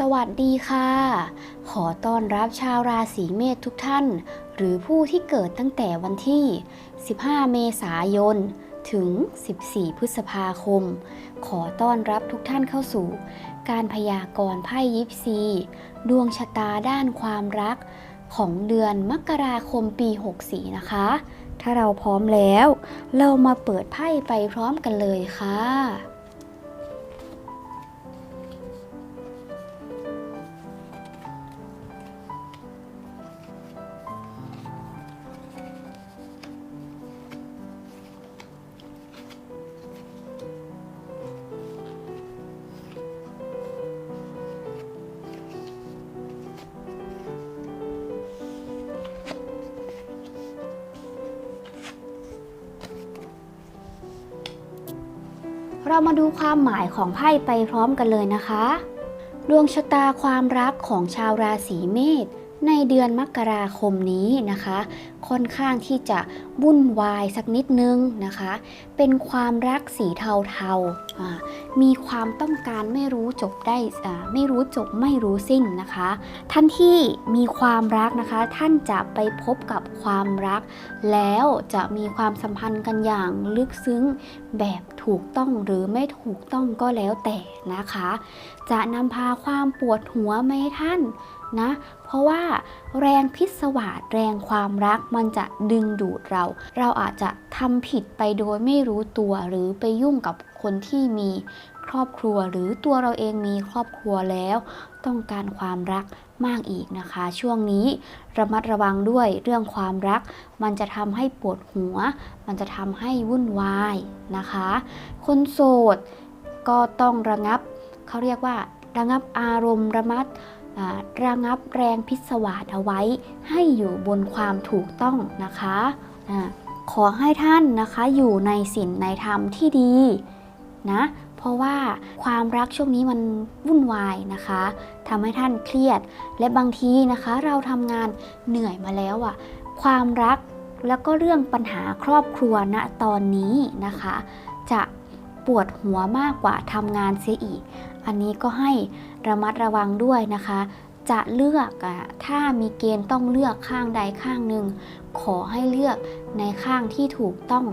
สวัสดีค่ะ ขอต้อนรับชาวราศีเมษทุกท่าน หรือผู้ที่เกิดตั้งแต่วันที่ 15 เมษายน ถึง 14 พฤษภาคม ขอต้อนรับทุกท่านเข้าสู่ การพยากรณ์ไพ่ยิปซี ดวงชะตาด้านความรักของเดือนมกราคมปี 64 นะคะ ถ้าเราพร้อมแล้ว เรามาเปิดไพ่ไปพร้อมกันเลยค่ะ เรามาดูความหมายของไพ่ไปพร้อมกันเลยนะคะ ดวงชะตาความรักของชาวราศีเมษในเดือนมกราคมนี้นะคะ ค่อนข้างที่จะวุ่นวายสักนิดนึงนะคะ เป็นความรักสีเทาๆมีความต้องการไม่รู้จบได้ไม่รู้จบไม่รู้สิ้นนะคะ ท่านที่มีความรักนะคะ ท่านจะไปพบกับความรัก แล้วจะมีความสัมพันธ์กันอย่างลึกซึ้ง แบบถูกต้องหรือไม่ถูกต้องก็แล้วแต่นะคะ จะนำพาความปวดหัวมาให้ท่านนะ เพราะว่าแรงพิศวาสแรงความรักมันจะดึงดูดเรา เราอาจจะทำผิดไปโดยไม่รู้ตัวหรือไปยุ่งกับคนที่มีครอบครัวหรือตัวเราเองมีครอบครัวแล้ว ต้องการความรัก มากอีกนะคะ ช่วงนี้ระมัดระวังด้วยเรื่องความรัก มันจะทำให้ปวดหัว มันจะทำให้วุ่นวายนะคะ คนโสดก็ต้องระงับเขาเรียกว่าระงับอารมณ์ระมัดระงับแรงพิศวาสเอาไว้ ให้อยู่บนความถูกต้องนะคะอาขอให้ท่านนะคะอยู่ในศีลในธรรมที่ดีนะ ราะว่าความรักช่วงนี้มันวุ่นวายนะคะทำให้ท่านเครียด และบางทีนะคะ เราทำงานเหนื่อยมาแล้วอะความรักแล้วก็เรื่องปัญหาครอบครัวณตอนนี้นะคะ จะปวดหัวมากกว่าทำงานเสียอีก อันนี้ก็ให้ระมัดระวังด้วยนะคะ จะเลือกอะถ้ามีเกณฑ์ต้องเลือกข้างใดข้างหนึ่ง ขอให้เลือกในข้างที่ถูกต้อง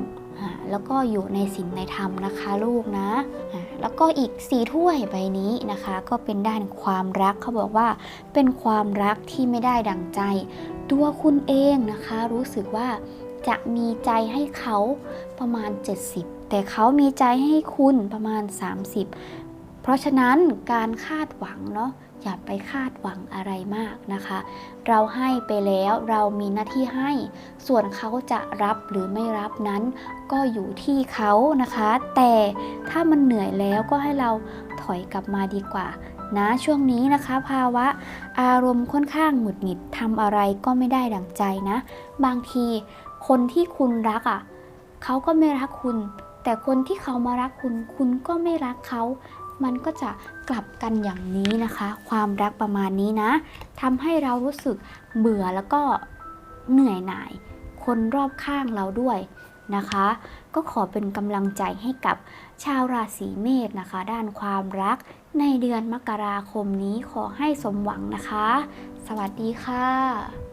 แล้วก็อยู่ในศีลในธรรมนะคะลูกนะ แล้วก็อีกสีถ้วยใบนี้นะคะ ก็เป็นด้านความรักเขาบอกว่า เป็นความรักที่ไม่ได้ดังใจ ตัวคุณเองนะคะ รู้สึกว่าจะมีใจให้เขาประมาณ 70 แต่เขามีใจให้คุณประมาณ 30 เพราะฉะนั้นการคาดหวังเนาะอย่าไปคาดหวังอะไรมากนะคะ เราให้ไปแล้วเรามีหน้าที่ให้ ส่วนเขาจะรับหรือไม่รับนั้น ก็อยู่ที่เขานะคะ แต่ถ้ามันเหนื่อยแล้วก็ให้เราถอยกลับมาดีกว่านะช่วงนี้นะคะ ภาวะอารมณ์ค่อนข้างหงุดหงิดทำอะไรก็ไม่ได้ดังใจนะ บางทีคนที่คุณรักอะเขาก็ไม่รักคุณ แต่คนที่เขามารักคุณ คุณก็ไม่รักเขา มันก็จะกลับกันอย่างนี้นะคะ ความรักประมาณนี้นะทำให้เรารู้สึกเบื่อแล้วก็เหนื่อยหน่าย คนรอบข้างเราด้วยนะคะ ก็ขอเป็นกำลังใจให้กับชาวราศีเมษนะคะ ด้านความรักในเดือนมกราคมนี้ขอให้สมหวังนะคะ สวัสดีค่ะ